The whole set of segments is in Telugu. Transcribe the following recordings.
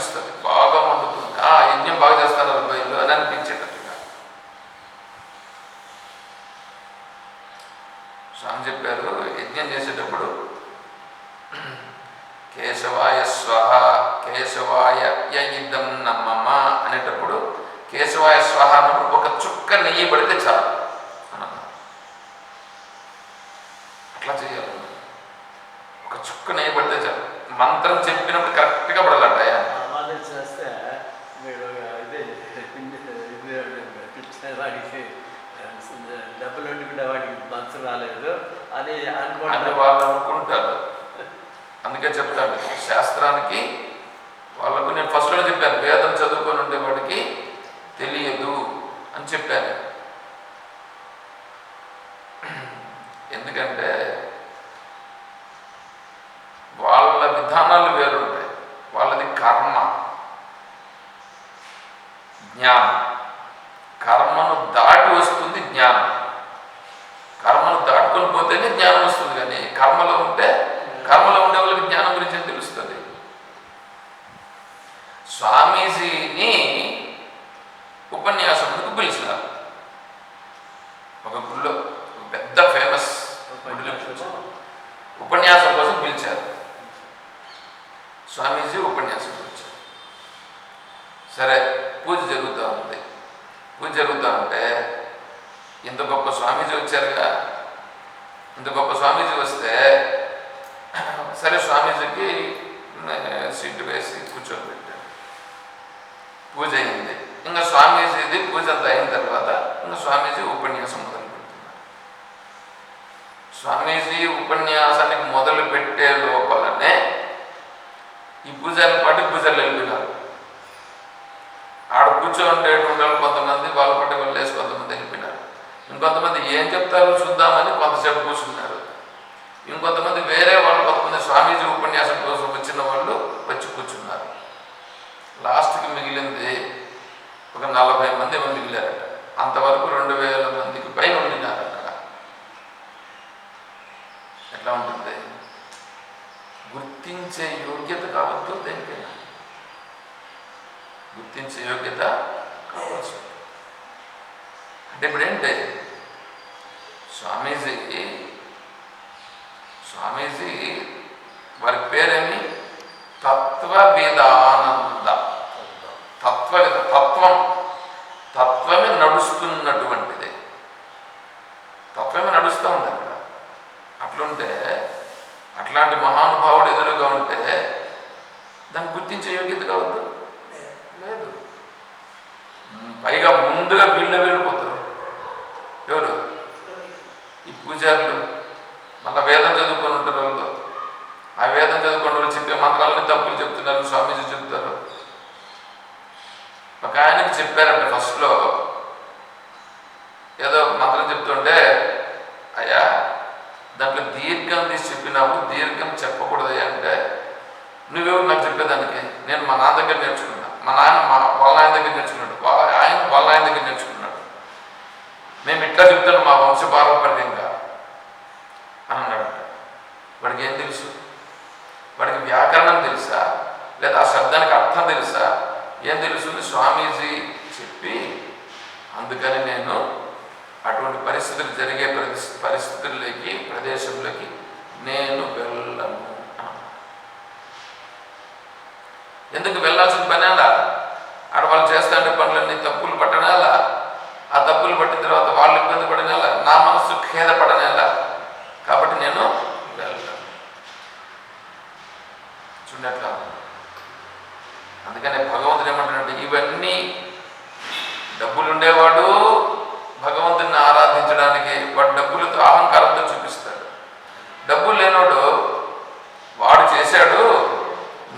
అనిపిస్తుంది. బాగా వండుతుంది ఆ యజ్ఞం బాగా చేస్తున్నారు బయలు అని అనిపించేటట్టుగా స్వామి చెప్పారు యజ్ఞం చేసేటప్పుడు కేశవాయ స్వహ కేశవాయ య ఇద్దం నమ్మమ్మ అనేటప్పుడు కేశవాయ స్వహ అన్నప్పుడు ఒక చుక్క నెయ్యి పడితే చాలు అట్లా చేయాలి. ఒక చుక్క నెయ్యి పడితే చాలు. మంత్రం చెప్పినప్పుడు కరెక్ట్గా పడాలట సమాధి చేస్తే మీరు ఇదే ఇది పిచ్చిన వాడికి డబ్బులు వండుకునే వాడికి మనసు రాలేదు. అని అనుకుంటారు వాళ్ళు అనుకుంటారు. అందుకే చెప్తాను. శాస్త్రానికి వాళ్ళకు నేను ఫస్ట్లో చెప్పాను. వేదం చదువుకొని ఉండేవాడికి తెలియదు అని చెప్పాను ఎందుకంటే వాళ్ళ విధానాలు వేరుంటాయి వాళ్ళది కర్మ జ్ఞానం కర్మను దాటి వస్తుంది జ్ఞానం కర్మను దాటుకొని పోతేనే జ్ఞానం వస్తుంది కానీ కర్మలో ఉంటే కర్మలో ఉండే వాళ్ళకి జ్ఞానం గురించి ఏం తెలుస్తుంది స్వామీజీని ఉపన్యాసములకు పిలిచినారు ఒక గుళ్ళో ఒక పెద్ద ఫేమస్ గుడిలో పిలిచారు. ఉపన్యాసం కోసం పిలిచారు స్వామీజీ ఉపన్యాసం పిలిచారు సరే పూజ జరుగుతూ ఉంది. పూజ జరుగుతూ ఉంటే ఇంత గొప్ప స్వామీజీ వచ్చారుగా. ఇంత గొప్ప స్వామీజీ వస్తే సరే స్వామీజీకి సీటు వేసి కూర్చోబెట్టారు. పూజ అయింది. ఇంకా స్వామీజీది పూజ అంతా అయిన తర్వాత ఇంకా స్వామీజీ ఉపన్యాసం మొదలు పెడుతున్నారు స్వామీజీ ఉపన్యాసానికి మొదలు పెట్టే లోపలనే ఈ పూజారి పాటు పూజలు వెళ్ళిపోయినారు. ఆడ కూర్చోండేటువంటి వాళ్ళు కొంతమంది వాళ్ళ పట్టి వెళ్ళేసి కొంతమంది వెళ్ళిపోయినారు. ఇంకొంతమంది ఏం చెప్తారో చూద్దామని కొంతసేపు కూర్చున్నారు. ఇంకొంతమంది వేరే వాళ్ళు కొంతమంది స్వామీజీ ఉపన్యాసం కోసం వచ్చిన వాళ్ళు వచ్చి కూర్చున్నారు. లాస్ట్కి మిగిలింది ఒక నలభై మంది మిగిలారట. అంతవరకు రెండు వేల మందికి పైన ఉండినారు అక్కడ. ఎట్లా ఉంటుంది? గుర్తించే యోగ్యత కావద్దు దేనికైనా. గుర్తించే యోగ్యత కావచ్చు. అంటే ఇప్పుడు ఏంటి స్వామీజీ స్వామీజీ వారి పేరేమి? తత్వవేదానంద. తత్వ తత్వం. తత్వమే నడుస్తున్నటువంటిది. తత్వమే నడుస్తూ ఉంది అక్కడ అట్లుంటే అట్లాంటి మహానుభావుడు ఎదురుగా ఉంటే దాన్ని గుర్తించే యోగ్యత కావద్దు లేదు మ్, పైగా ముందుగా వీళ్ళ వెళ్ళిపోతారు ఎవరు ఈ పూజారులు మళ్ళీ వేదం చదువుకొని ఉంటారు వాళ్ళు ఆ వేదం చదువుకున్న వాళ్ళు చెప్పే మంత్రాలని తప్పులు చెప్తున్నారు స్వామీజీ చెప్తారు. ఒక ఆయనకి చెప్పారంట ఫస్ట్లో. ఏదో మంత్రం చెప్తుంటే అయ్యా దాంట్లో దీర్ఘం తీసి చెప్పినావు దీర్ఘం చెప్పకూడదు అంటే నువ్వెవరు నాకు చెప్పేదానికి? నేను మా నాన్న దగ్గర నేర్చుకున్నా. మా నాన్న మా వాళ్ళ ఆయన దగ్గర నేర్చుకున్నాడు. వాళ్ళ ఆయన వాళ్ళ ఆయన దగ్గర నేర్చుకున్నాడు. మేము ఇట్లా చెప్తాను మా వంశ పారంపర్యంగా వాడికి ఏం తెలుసు? వాడికి వ్యాకరణం తెలుసా? లేదా ఆ శబ్దానికి అర్థం తెలుసా? ఏం తెలుసు? స్వామీజీ చెప్పి అందుకని నేను అటువంటి పరిస్థితులు జరిగే పరిస్థితుల్లోకి ప్రదేశంలోకి నేను వెళ్ళను. ఎందుకు వెళ్ళాల్సిన పని అలా? అక్కడ వాళ్ళు చేస్తాంటే పనులన్నీ తప్పులు పట్టనేలా ఆ తప్పులు పట్టిన తర్వాత వాళ్ళు ఇబ్బంది పడనేలా నా మనసు ఖేద పడనేలా కాబట్టి నేను వెళ్ళను చూడట్లా అందుకనే భగవంతుడు ఏమంటున్నాడు ఇవన్నీ డబ్బులుండేవాడు భగవంతుని ఆరాధించడానికి వాడు డబ్బులతో అహంకారంతో చూపిస్తాడు. డబ్బులు లేనోడు వాడు చేశాడు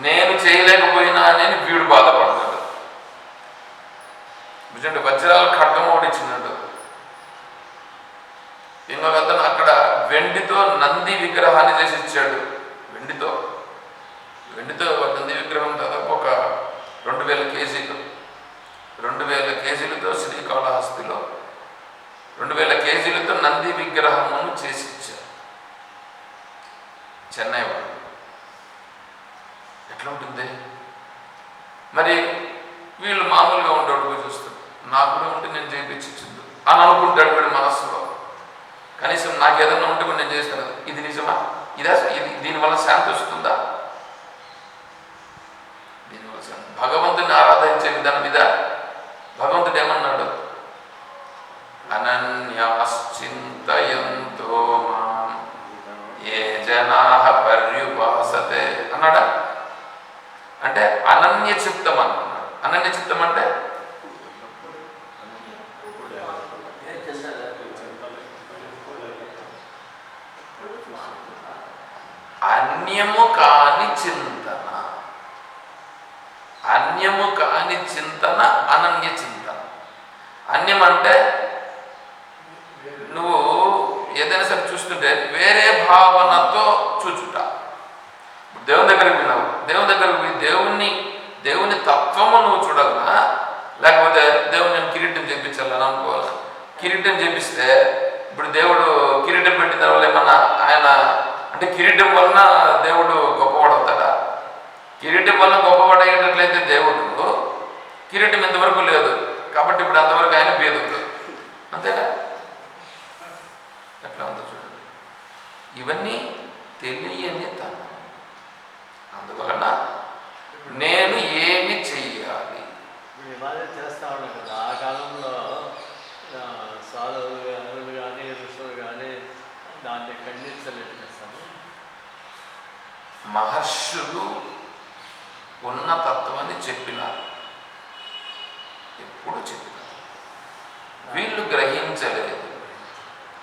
నేను చేయలేకపోయినా అని వీడు బాధపడతాడు. నిజంటే వజ్రాల ఖడ్గం ఒకటి ఇచ్చినాడు. ఇంకొక అతను అక్కడ వెండితో నంది విగ్రహాన్ని చేసి చెన్నై వాళ్ళు. ఎట్లా ఉంటుంది? మరి వీళ్ళు మామూలుగా ఉండేవాడు పోయి చూస్తారు. కూడా ఉంటే నేను చేయించింది అని అనుకుంటాడు వీడు మనస్సులో. కనీసం నాకు ఏదన్నా ఉంటే కూడా నేను చేస్తాను. ఇది నిజమా? ఇదా? ఇది దీనివల్ల శాంతి వస్తుందా? దీనివల్ల భగవంతుని ఆరాధించే విధానం ఇదా? అన్నాడు అనన్య చిత్తం అంటే అన్యము కాని చింతన. అన్యము కాని చింతన అనన్య చింతన. అన్యం అంటే నువ్వు ఏదైనా సరే చూస్తుంటే వేరే భావనతో చూచుట. దేవుని దగ్గరికి విన్నావు దేవుని దగ్గరికి పోయి దేవుణ్ణి దేవుని తత్వము నువ్వు చూడాలనా? లేకపోతే దేవుని నేను కిరీటం చేయించాలని అనుకోవాలి? కిరీటం చేపిస్తే ఇప్పుడు దేవుడు కిరీటం పెట్టిన వల్ల ఏమన్నా ఆయన అంటే కిరీటం వలన దేవుడు గొప్పవాడవుతాడా? కిరీటం వల్ల గొప్పవాడయ్యేటట్లయితే దేవుడు కిరీటం ఇంతవరకు లేదు. కాబట్టి ఇప్పుడు అంతవరకు ఆయన పేదోడు అంతేనా? ఎట్లా ఉందో చూడండి. ఇవన్నీ తెలియని తను అందువలన నేను ఏమి చెయ్యాలి? మాదిరి చేస్తా ఉన్నాం కదా. ఆ కాలంలో సాధువులు కానీ ఋషులు కానీ దాన్ని ఖండించలేదు మహర్షులు ఉన్న తత్వాన్ని చెప్పినారు. ఎప్పుడు చెప్పినారు? వీళ్ళు గ్రహించలేదు.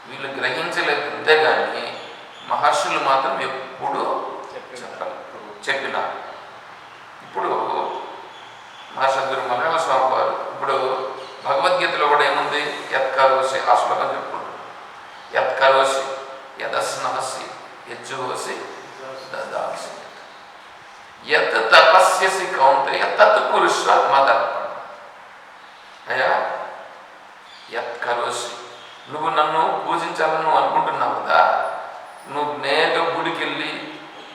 వీళ్ళు గ్రహించలేదు అంతేగాని మహర్షులు మాత్రం ఎప్పుడు చెప్పాలి చెప్పినారు. ఇప్పుడు మా గురు మలయాళ స్వామి వారు ఇప్పుడు భగవద్గీతలో కూడా ఏముంది? యత్కరోసి ఆ శ్లోకం చెప్పుకుంటారు. యత్కరోసి యదస్నాసి యజ్జుహోసి దాసి యత్ తపస్యసి కౌంతయ తత్ పురుష మదర్పణ. అయ్యా యత్ కరోసి నువ్వు నన్ను పూజించాలని నువ్వు అనుకుంటున్నావు కదా? నువ్వు నేరుగా గుడికి వెళ్ళి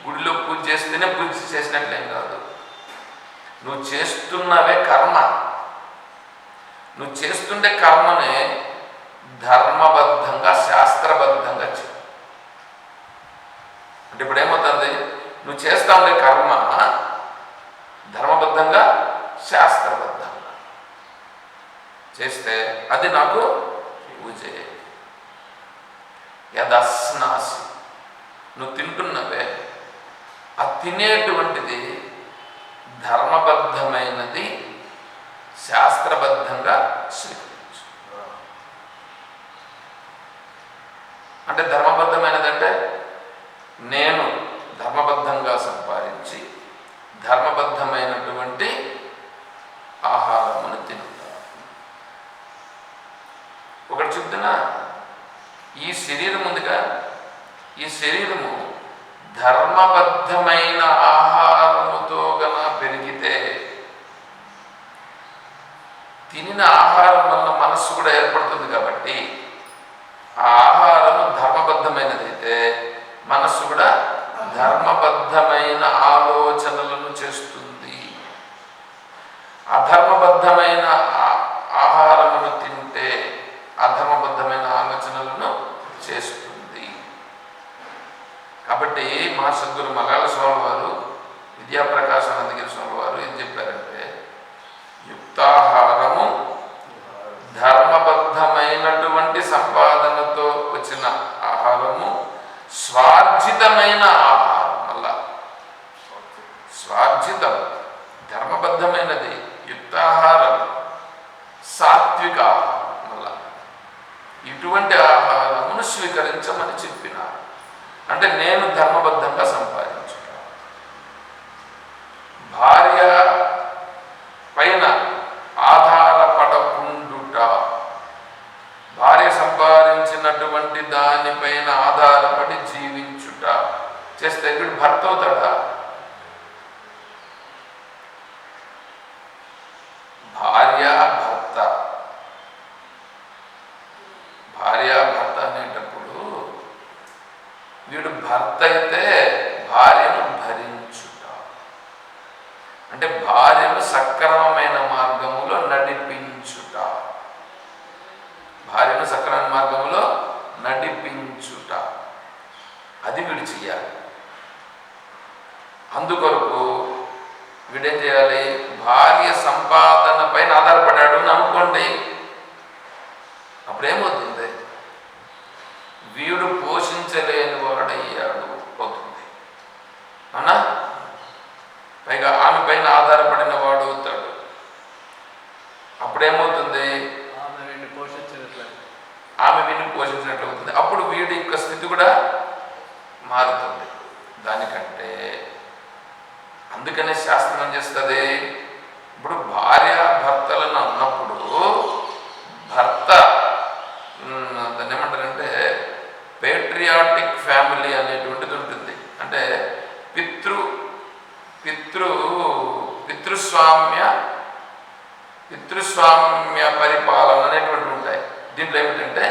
గుడిలో పూజ చేస్తేనే పూజ చేసినట్లేం కాదు. నువ్వు చేస్తున్నవే కర్మ. నువ్వు చేస్తుండే కర్మనే ధర్మబద్ధంగా శాస్త్రబద్ధంగా చేయి అంటే ఇప్పుడు ఏమవుతుంది నువ్వు చేస్తా ఉండే కర్మ ధర్మబద్ధంగా శాస్త్రబద్ధంగా. చేస్తే అది నాకు పూజే యదస్నాసి. నువ్వు తింటున్నవే. ఆ తినేటువంటిది ధర్మబద్ధమైనది శాస్త్రబద్ధంగా స్వీకరించు. అంటే ధర్మబద్ధమైనది అంటే నేను ధర్మబద్ధంగా సంపాదించి ధర్మబద్ధమైనటువంటి ఆహారమును తింటాను ఒకటి చెప్తున్నా ఈ శరీరం ఉందిగా ఈ శరీరము ధర్మబద్ధమైన ఆహారం తిన్న ఆహారం వల్ల మనస్సు కూడా ఏర్పడుతుంది కాబట్టి ఆ ఆహారము ధర్మబద్ధమైనదైతే మనస్సు కూడా ధర్మబద్ధమైన ఆలోచనలను చేస్తుంది అధర్మబద్ధమైన ఆ- ఆహారమును తింటే అధర్మబద్ధమైన ఆలోచనలను చేస్తుంది కాబట్టి మా సద్గురు మలయాళ స్వామి వారు విద్యాప్రకాశానందగిరి స్వామి వారు ఏం చెప్పారంటే యుక్తాహారము ధర్మబద్ధమైనటువంటి సంపాదనతో వచ్చిన ఆహారము స్వార్జితమైన ఆహారం మళ్ళా స్వార్జితం ధర్మబద్ధమైనది యుక్తాహారం సాత్విక ఆహారం మళ్ళా ఇటువంటి ఆహారమును స్వీకరించమని చెప్పినారు అంటే నేను ధర్మబద్ధంగా సంపాదించుట భార్య పైన ఆధారపడకుండుట భార్య సంపాదించినటువంటి దానిపైన ఆధారపడి జీవించుట చేస్తే వీడు భర్త అవుతాడా భార్య భర్త భార్య భర్త అనేటప్పుడు వీడు భర్త అయితే భార్యను భరించుట అంటే భార్యను సక్రమమైన మార్గములో నడిపించుట భార్యను సక్రమ చేయాలి అందుకొరకు వీడేం చేయాలి భార్య సంపాదన పైన ఆధారపడ్డాడు అని అనుకోండి అప్పుడేమవుతుంది వీడు పోషించలేని వాడయ్యాడు అవుతుంది అవునా పైగా ఆమె పైన ఆధారపడిన వాడు అవుతాడు అప్పుడేమవుతుంది? ఆమె వీడిని పోషించినట్లయితే ఆమె విని పోషించినట్లు అవుతుంది. అప్పుడు వీడి యొక్క స్థితి కూడా మారుతుంది. దానికంటే అందుకనే శాస్త్రం ఏం చేస్తుంది? ఇప్పుడు భార్య భర్తలను అన్నప్పుడు భర్త దాన్ని ఏమంటారంటే పేట్రియాటిక్ ఫ్యామిలీ అనేటువంటిది ఉంటుంది. అంటే పితృ పితృ పితృస్వామ్య పితృస్వామ్య పరిపాలన అనేటువంటి ఉంటాయి. దీంట్లో ఏమిటంటే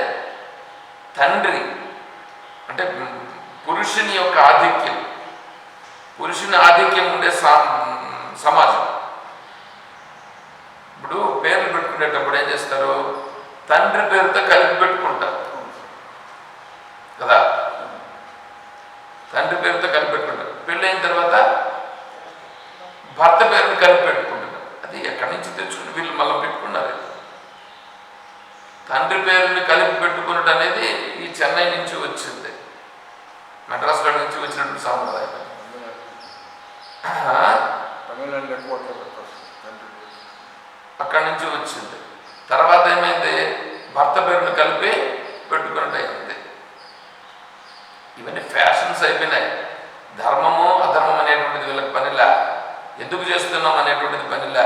తండ్రి అంటే పురుషుని యొక్క ఆధిక్యం పురుషుని ఆధిక్యం ఉండే సమాజం. ఇప్పుడు పేర్లు పెట్టుకునేటప్పుడు ఏం చేస్తారు? తండ్రి పేరుతో కలిపి పెట్టుకుంటారు కదా తండ్రి పేరుతో కలిపి పెట్టుకుంటారు పెళ్ళి అయిన తర్వాత భర్త పేరుని కలిపి పెట్టుకుంటున్నారు అది ఎక్కడి నుంచి తెచ్చుకుని వీళ్ళు మళ్ళీ పెట్టుకున్నారు తండ్రి పేరుని కలిపి పెట్టుకున్నట్టు అనేది ఈ చెన్నై నుంచి వచ్చింది మెడ్రాస్లో నుంచి వచ్చినటువంటి సాంప్రదాయం ఆ, తమిళనాడు ఎక్కువ అట్లా పెడతారు తండ్రి పేరు. అక్కడి నుంచి వచ్చింది తర్వాత ఏమైంది భర్త పేరుని కలిపి పెట్టుకున్నట్టు అయింది ఇవన్నీ ఫ్యాషన్స్ అయిపోయినాయి ధర్మము అధర్మం అనేటువంటిది వీళ్ళకి పనిలా ఎందుకు చేస్తున్నాం అనేటువంటిది పనిలా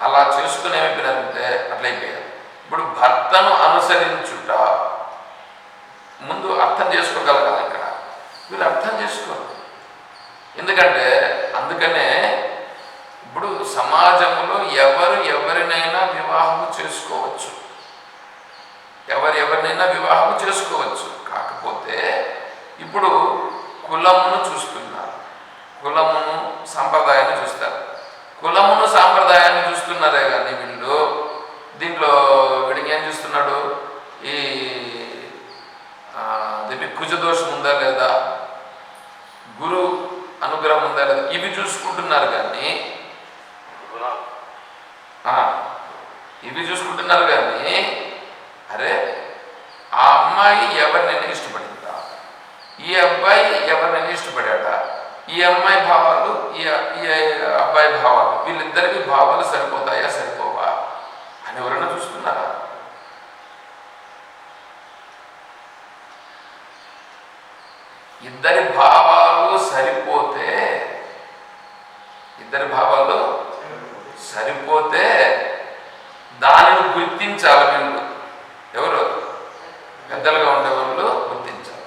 అలా చేసుకుని అట్లయిపోయారు ఇప్పుడు భర్తను అనుసరించుట ముందు అర్థం చేసుకోగలగాలి ఇక్కడ? వీళ్ళు అర్థం చేసుకోరు ఎందుకంటే అందుకనే ఇప్పుడు సమాజంలో ఎవరు ఎవరినైనా వివాహము చేసుకోవచ్చు. ఎవరు ఎవరినైనా వివాహము చేసుకోవచ్చు. కాకపోతే ఇప్పుడు కులమును చూస్తున్నారు. కులమును సాంప్రదాయాన్ని చూస్తారు. కులమును సాంప్రదాయాన్ని చూస్తున్నారే కానీ వీళ్ళు దీంట్లో వీడికి ఏం చూస్తున్నాడు? ఈ దీనికి కుజదోషం ఉందా లేదా? గురు అనుగ్రహం ఉందా లేదా? ఇవి చూసుకుంటున్నారు కానీ ఆ, ఇవి చూసుకుంటున్నారు కానీ అరే ఆ అమ్మాయి ఎవరినైనా ఇష్టపడిందా? ఈ అబ్బాయి ఎవరినైనా ఇష్టపడాడా ఈ అమ్మాయి భావాలు ఈ అబ్బాయి భావాలు వీళ్ళిద్దరికి భావాలు సరిపోతాయా? సరిపోతాయి అని ఎవరైనా చూస్తున్నారా? ఇద్దరి భావాలు సరిపోతే ఇద్దరి భావాలు సరిపోతే దానిని గుర్తించాలి మేము ఎవరు? పెద్దలుగా ఉండేవాళ్ళు గుర్తించాలి.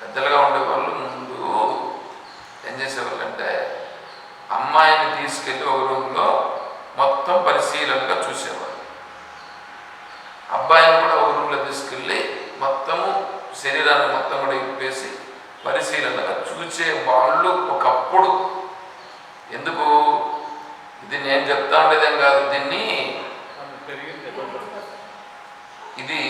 పెద్దలుగా ఉండేవాళ్ళు ముందు ఏం చేసేవాళ్ళు అంటే అమ్మాయిని తీసుకెళ్ళి ఒక రూమ్లో మొత్తం పరిశీలనగా చూసేవాళ్ళు అబ్బాయిని కూడా ఒక రూమ్లో తీసుకెళ్ళి మొత్తము శరీరాన్ని మొత్తం కూడా ఇప్పేసి పరిశీలనగా చూసే వాళ్ళు ఒకప్పుడు ఎందుకు? ఇది నేను చెప్తా ఉండేదేం కాదు దీన్ని. ఇది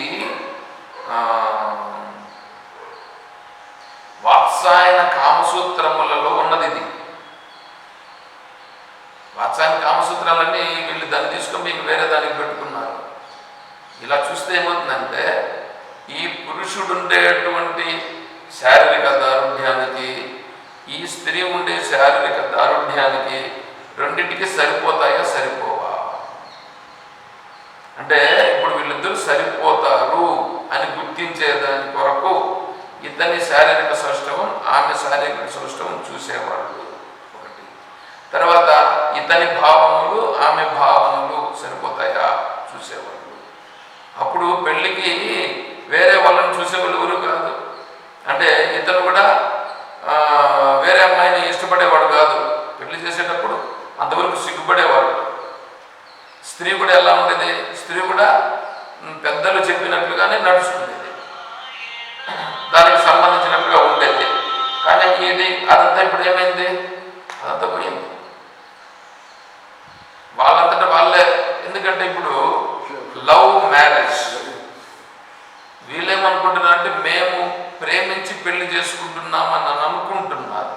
వాత్సాయన కామసూత్రములలో ఉన్నది ఇది. వాత్సాయన కామసూత్రాలన్నీ వీళ్ళు దాన్ని తీసుకొని మీకు వేరే దానికి పెట్టుకున్నారు. ఇలా చూస్తే ఏమవుతుందంటే ఈ పురుషుడు ఉండేటువంటి శారీరక దారుఢ్యానికి ఈ స్త్రీ ఉండే శారీరక దారుఢ్యానికి రెండింటికి సరిపోతాయా? సరిపోవా. అంటే ఇప్పుడు వీళ్ళిద్దరూ సరిపోతారు అని గుర్తించే దాని కొరకు ఇతని శారీరక సౌష్ఠవం ఆమె శారీరక సౌష్ఠవం చూసేవాళ్ళు ఒకటి. తర్వాత ఇతని భావములు ఆమె భావనలు సరిపోతాయా? చూసేవాళ్ళు. అప్పుడు పెళ్ళికి వేరే వాళ్ళని చూసేవాళ్ళు ఎవరు కాదు? అంటే ఇతను కూడా వేరే అమ్మాయిని ఇష్టపడేవాడు కాదు. పెళ్ళి చేసేటప్పుడు అంతవరకు సిగ్గుపడేవాడు. స్త్రీ కూడా ఎలా ఉండేది? స్త్రీ కూడా పెద్దలు చెప్పినట్లుగానే నడుచుకునేది. దానికి సంబంధించినట్లుగా ఉండేది. కానీ ఇది అదంతా ఇప్పుడు ఏమైంది? అదంతా పోయింది. వాళ్ళంతటా వాళ్ళే. ఎందుకంటే ఇప్పుడు లవ్ మ్యారేజ్. వీళ్ళేమనుకుంటున్నారంటే మేము ప్రేమి పెళ్ళి చేసుకుంటున్నామని అనుకుంటున్నారు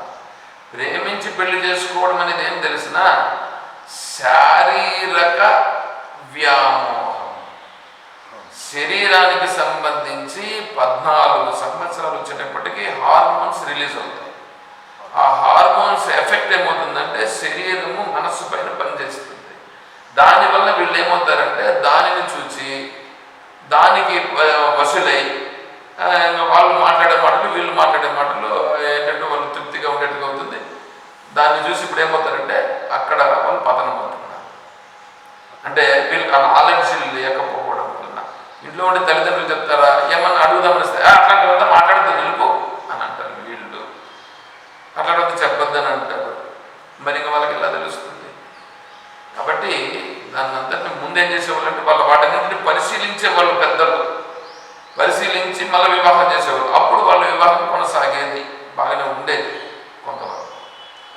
ప్రేమించి పెళ్ళి చేసుకోవడం అనేది ఏం తెలిసిన శారీరక వ్యామోహం. శరీరానికి సంబంధించి పద్నాలుగు సంవత్సరాలు వచ్చేటప్పటికీ హార్మోన్స్ రిలీజ్ అవుతాయి. ఆ హార్మోన్స్ ఎఫెక్ట్ ఏమవుతుందంటే శరీరము మనస్సు పైన పనిచేస్తుంది. దానివల్ల వీళ్ళు ఏమవుతారంటే దానిని చూచి దానికి వసూలై వాళ్ళు మాట్లాడే మాటలు వీళ్ళు మాట్లాడే మాటలు ఏంటంటే వాళ్ళు తృప్తిగా ఉండేట్టుగా అవుతుంది. దాన్ని చూసి ఇప్పుడు ఏమవుతారంటే అక్కడ వాళ్ళు పతనం అవుతున్నారు. అంటే వీళ్ళు ఆ నాలెడ్జ్ లేకపోవడం వలన. ఇంట్లో ఉండే తల్లిదండ్రులు చెప్తారా ఏమన్నా అడుగుదామని ఇస్తే అట్లాంటి వద్ద మాట్లాడితే నిలుపు అని అంటారు వీళ్ళు. అట్లాంటివంతా చెప్పొద్దని అంటారు. మరి ఇంకా వాళ్ళకి ఎలా తెలుస్తుంది? కాబట్టి దాన్ని అంతటిని ముందేం చేసేవాళ్ళు అంటే వాళ్ళ వాటన్నింటినీ పరిశీలించే వాళ్ళు పెద్దలు. పరిశీలించి మళ్ళీ వివాహం చేసేవాళ్ళు అప్పుడు వాళ్ళ వివాహం కొనసాగేది బాగానే ఉండేది కొంతవరకు.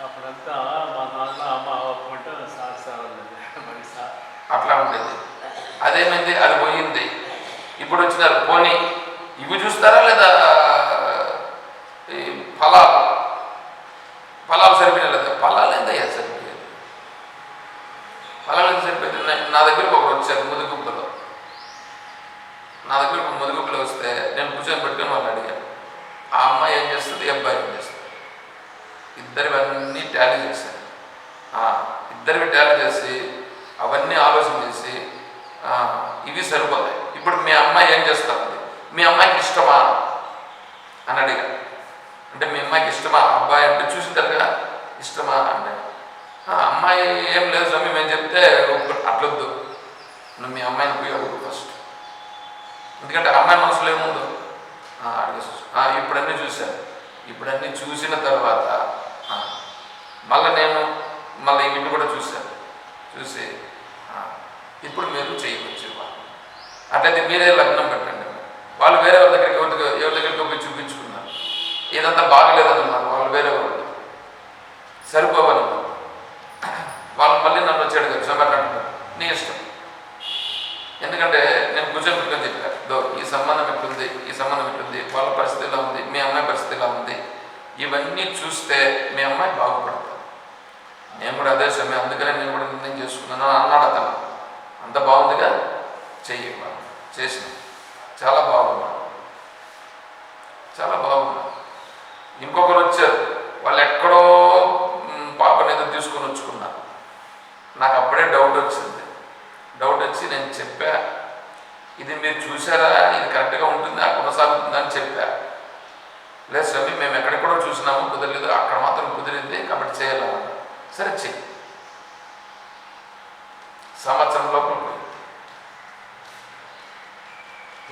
అప్పుడంతా మా నాన్న సార్ అట్లా ఉండేది. అదేమైంది? అది పోయింది. ఇప్పుడు వచ్చినారు. పోనీ ఇవి చూస్తారా లేదా? ఫలాలు? ఫలాలు సరిపోయినా లేదా? ఫలాలు ఎంతయ్యా సరిపోయేది? ఫలాలు ఎంత సరిపోయింది? నా- దగ్గరకు ఒకరు వచ్చారు ముదుగుబ్బలో నా దగ్గరకు ముదుగుబ్బలో వస్తే నేను కూర్చొని పెట్టుకొని వాళ్ళు అడిగాను. ఆ అమ్మాయి ఏం చేస్తుంది? ఈ అబ్బాయి ఏం చేస్తుంది? ఇద్దరివన్నీ టాలీ చేశాను ఇద్దరివి టాలీ చేసి అవన్నీ ఆలోచన చేసి ఇవి సరిపోతాయి. ఇప్పుడు మీ అమ్మాయి ఏం చేస్తుంది? మీ అమ్మాయికి ఇష్టమా? అని అడిగా అంటే మీ అమ్మాయికి ఇష్టమా? అబ్బాయి అంటే చూసింటారు కదా ఇష్టమా అంటే. అమ్మాయి ఏం లేదు స్వామి మేము చెప్తే అట్లొద్దు. నువ్వు మీ అమ్మాయిని ఉపయోగం ఫస్ట్ ఎందుకంటే అమ్మాయి మనసులో ఏముందో అడిగేసి ఇప్పుడన్నీ చూశాను. ఇప్పుడన్నీ చూసిన తర్వాత మళ్ళీ నేను మళ్ళీ ఇవి కూడా చూశాను. చూసి ఇప్పుడు మీరు చేయవచ్చు అట్లయితే మీరే లగ్నం పెట్టండి. వాళ్ళు వేరే వాళ్ళ దగ్గరికి ఎవరి ఎవరి దగ్గరికి పోయి చూపించుకున్నారు. ఏదంతా బాగలేదన్నారు వాళ్ళు వేరే వాళ్ళు. సరిపోవాలి వాళ్ళు. మళ్ళీ నన్ను వచ్చాడు కదా సమాధానం నీ ఇష్టం. ఎందుకంటే నేను కూర్చొని పెట్టుకొని సంబంధం ఎట్లుంది ఈ సంబంధం ఎట్లుంది వాళ్ళ పరిస్థితి ఎలా ఉంది? మీ అమ్మాయి పరిస్థితి ఎలా ఉంది? ఇవన్నీ చూస్తే మీ అమ్మాయి బాగుపడతారు. నేను కూడా అదే సమయం అందుకనే నేను కూడా నిర్ణయం చేసుకున్నాను అన్నాడు అతను. అంత బాగుందిగా? చెయ్యి చేసిన. చాలా బాగున్నా చాలా బాగున్నా ఇంకొకరు వచ్చారు. వాళ్ళు ఎక్కడో పాపని ఏదో తీసుకొని వచ్చుకున్నారు. నాకు అప్పుడే డౌట్ వచ్చింది. డౌట్ వచ్చి నేను చెప్పా ఇది మీరు చూసారా ఇది కరెక్ట్గా ఉంటుందా కొనసాగుతుంది అని చెప్పా. లేదు స్వామి మేము ఎక్కడెక్కడో చూసినాము కుదరలేదు అక్కడ మాత్రం కుదిరింది కాబట్టి చేయాలన్నారు సరే చెయ్యి సంవత్సరం లోపల పోయింది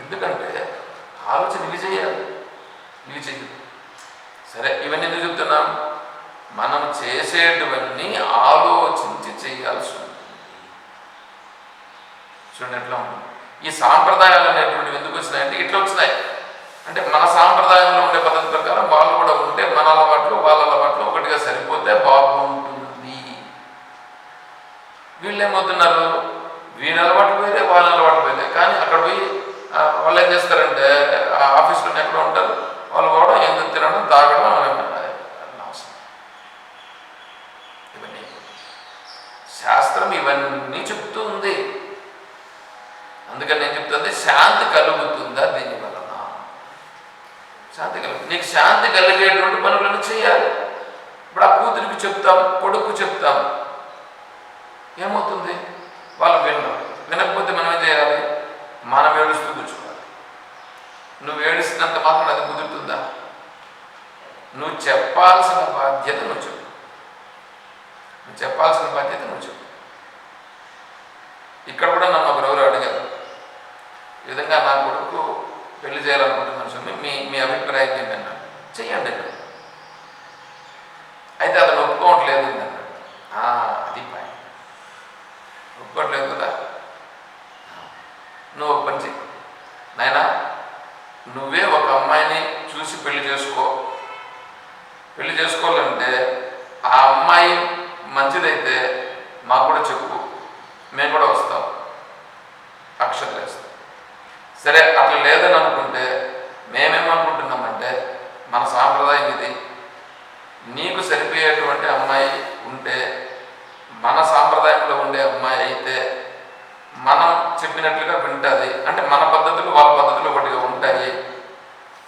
ఎందుకంటే ఆలోచన ఇవి చేయాలి ఇవి చెయ్యదు సరే ఇవన్నీ ఎందుకు చెప్తున్నాం? మనం చేసేటివన్నీ ఆలోచించి చేయాల్సి ఉంటుంది. చూడండి ఎట్లా ఉంటుంది. ఈ సాంప్రదాయాలు అనేటువంటివి ఎందుకు వచ్చినాయంటే ఇట్లా వచ్చినాయి. అంటే మన సాంప్రదాయంలో ఉండే పద్ధతి ప్రకారం వాళ్ళు కూడా ఉంటే మన అలవాట్లు వాళ్ళ అలవాట్లు ఒకటిగా సరిపోతే బాగుంటుంది. వీళ్ళు ఏమవుతున్నారు వీళ్ళ అలవాటు పోయితే వాళ్ళ అలవాటు పోయితే కానీ అక్కడ పోయి వాళ్ళు ఏం చేస్తారంటే ఆ ఆఫీస్లో ఎక్కడ ఉంటారు. వాళ్ళు కూడా ఎందుకు తినడం తాగడం అవసరం శాస్త్రం ఇవన్నీ చెప్తూ అందుకని నేను చెప్తుంది శాంతి కలుగుతుందా దీని వలన? శాంతి కలుగు నీకు శాంతి కలిగేటువంటి పనులను చేయాలి. ఇప్పుడు ఆ కూతురికి చెప్తాం కొడుకు చెప్తాం. ఏమవుతుంది? వాళ్ళు వినరు. వినకపోతే మనం ఏం చేయాలి? మనం ఏడుస్తూ కూర్చోవాలి. నువ్వు ఏడుస్తున్నంత మాత్రం అది కుదురుతుందా? నువ్వు చెప్పాల్సిన బాధ్యత నువ్వు చెప్పు. నువ్వు చెప్పాల్సిన బాధ్యత నువ్వు చెప్పు. ఇక్కడ కూడా నన్ను ఒకరు ఎవరు అడిగారు ఈ విధంగా నా కొడుకు పెళ్ళి చేయాలనుకుంటున్నాను స్వామి. మీ మీ అభిప్రాయం ఏంటన్నా? చెయ్యండి అన్నాడు. అయితే అతను ఒప్పుకోవట్లేదు అన్నాడు "ఆ, అది పని ఒప్పుకోవట్లేదు కదా నువ్వు ఒక పని చెయ్యి నాయనా నువ్వే ఒక అమ్మాయిని చూసి పెళ్ళి చేసుకో పెళ్ళి చేసుకోవాలంటే ఆ అమ్మాయి మంచిదైతే మాకు కూడా చెప్పు మేము కూడా వస్తాం అక్షతలు వేస్తాం సరే అట్లా లేదని అనుకుంటే మేమేమనుకుంటున్నామంటే మన సాంప్రదాయం ఇది. నీకు సరిపోయేటువంటి అమ్మాయి ఉంటే మన సాంప్రదాయంలో ఉండే అమ్మాయి అయితే మనం చెప్పినట్లుగా వింటుంది అంటే మన పద్ధతులు వాళ్ళ పద్ధతులు ఒకటిగా ఉంటాయి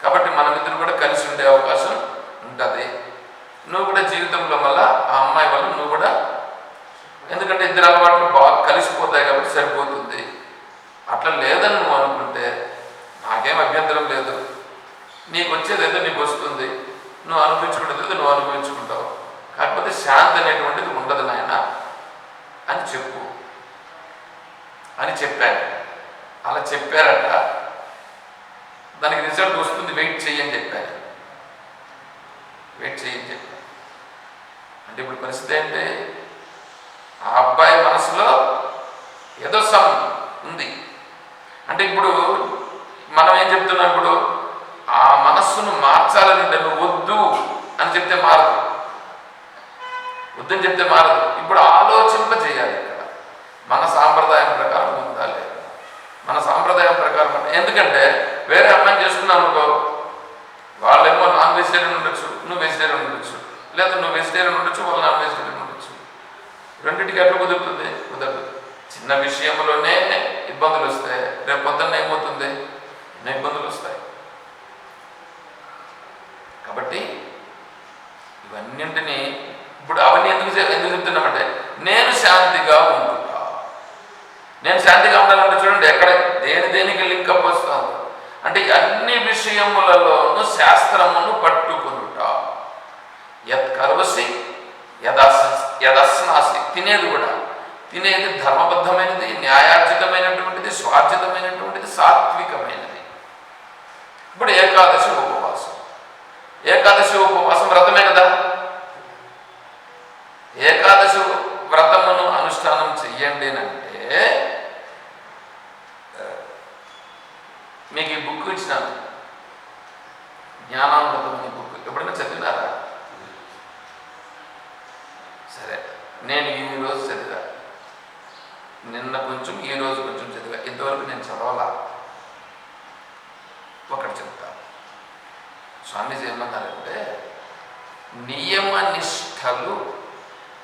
కాబట్టి మన ఇద్దరు కూడా కలిసి ఉండే అవకాశం ఉంటుంది నువ్వు కూడా జీవితంలో మళ్ళా ఆ అమ్మాయి వల్ల నువ్వు కూడా ఎందుకంటే ఇద్దరు అలవాట్లు బాగా కలిసిపోతాయి కాబట్టి సరిపోతుంది అట్లా లేదని నువ్వు అనుకుంటే నాకేం అభ్యంతరం లేదు నీకు వచ్చేది ఏదో నీకు వస్తుంది నువ్వు అనుభవించుకునేది ఏదో నువ్వు అనుభవించుకుంటావు కాకపోతే శాంతి అనేటువంటిది ఉండదు నాయన అని చెప్పు అని చెప్పాను అలా చెప్పారట దానికి రిజల్ట్ వస్తుంది వెయిట్ చెయ్యని చెప్పాను వెయిట్ చెయ్యని చెప్పాను అంటే ఇప్పుడు పరిస్థితి ఏంటి ఆ అబ్బాయి మనసులో ఏదో ఉంది. అంటే ఇప్పుడు మనం ఏం చెప్తున్నాం ఇప్పుడు? ఆ మనస్సును మార్చాలంటే నువ్వు వద్దు అని చెప్తే మారదు. వద్దని చెప్తే మారదు. ఇప్పుడు ఆలోచింప చేయాలి ఇక్కడ. మన సాంప్రదాయం ప్రకారం ఉందా లేదా? మన సాంప్రదాయం ప్రకారం అంటే ఎందుకంటే వేరే అమ్మాయిని చేసుకున్నావు అనుకో వాళ్ళేమో నాన్ వెజిటేరియన్ ఉండొచ్చు నువ్వు వెజిటేరియన్ ఉండొచ్చు లేదా నువ్వు వెజిటేరియన్ ఉండొచ్చు వాళ్ళు నాన్ వెజిటేరియన్ ఉండొచ్చు. రెండింటికి ఎట్లా కుదురుతుంది? కుదరదు. చిన్న విషయంలోనే ఇబ్బందులు వస్తాయి. రేపు పొద్దున్న ఏమవుతుంది? ఎన్నో ఇబ్బందులు వస్తాయి. కాబట్టి ఇవన్నింటినీ ఇప్పుడు అవన్నీ ఎందుకు ఎందుకు చెప్తున్నామంటే నేను శాంతిగా ఉంటున్నా నేను శాంతిగా ఉండాలంటే చూడండి ఎక్కడ దేని దేనికి లింకప్ వస్తాను అంటే అన్ని విషయములలోనూ శాస్త్రమును పట్టుకునుట. యత్ కరోసి యదస్ యదస్నాసి తినేది కూడా. దీని ఏది ధర్మబద్ధమైనది న్యాయార్జితమైనటువంటిది స్వార్జితమైనటువంటిది సాత్వికమైనది. ఇప్పుడు ఏకాదశి ఉపవాసం. ఏకాదశి ఉపవాసం వ్రతమే కదా? ఏకాదశి వ్రతమును అనుష్ఠానం చెయ్యండి అంటే మీకు ఈ బుక్ ఇచ్చినాను. జ్ఞానామృతం అనే బుక్. ఎప్పుడైనా చదివినారా? సరే నేను ఈ రోజు చదివా నిన్న కొంచెం ఈ రోజు కొంచెం చదివా. ఇంతవరకు నేను చదవాలా? ఒకటి చెప్తా. స్వామీజీ ఏమన్నారంటే నియమ నిష్టలు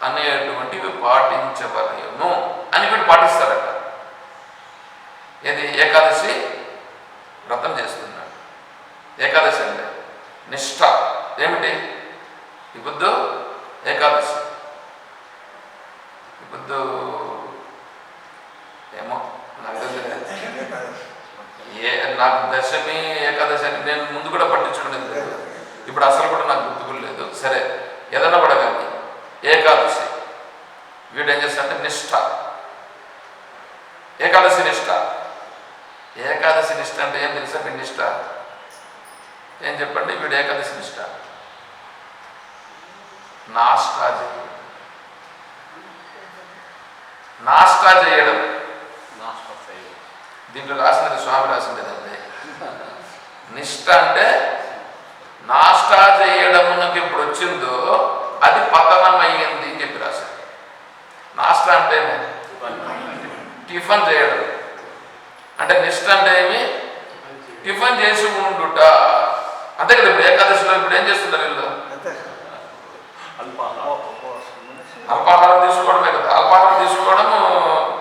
అనేటువంటివి పాటించవలయను అని వీడు పాటిస్తారట. ఏది? ఏకాదశి వ్రతం చేస్తున్నాడు. ఏకాదశి అంటే నిష్ఠ ఏమిటి? ఈ బుద్ధు ఏకాదశి. ఈ బుద్ధు ఏమో నాకు తెలియదు ఏ నాకు దశమి ఏకాదశి అని నేను ముందు కూడా పట్టించుకునేది లేదు. ఇప్పుడు అసలు కూడా నాకు గుర్తుకు లేదు. సరే ఏదన్నా కూడా ఏకాదశి. వీడు ఏం చేస్తాడంటే నిష్ఠ ఏకాదశి నిష్ఠ ఏకాదశి నిష్ఠ అంటే ఏం తెలుసా మీ నిష్ఠ ఏం చెప్పండి? వీడు ఏకాదశి నిష్ఠ నాష్టా. చేయడం నాష్టా చేయడం దీంట్లో రాసినది స్వామి రాసినదండి నిష్ఠ అంటే నాష్టా చేయడమునకు ఇప్పుడు వచ్చిందో అది పతనమయ్యింది అని చెప్పి రాశారు. నాష్టా అంటే టిఫిన్ చేయడం. అంటే నిష్ఠ అంటే ఏమి? టిఫిన్ చేసి ఉండుట. అంతే కదా ఇప్పుడు ఏకాదశిలో ఇప్పుడు ఏం చేస్తున్నారు వీళ్ళు? అల్పాహారం. ఉపవాసం అల్పాహారం తీసుకోవడం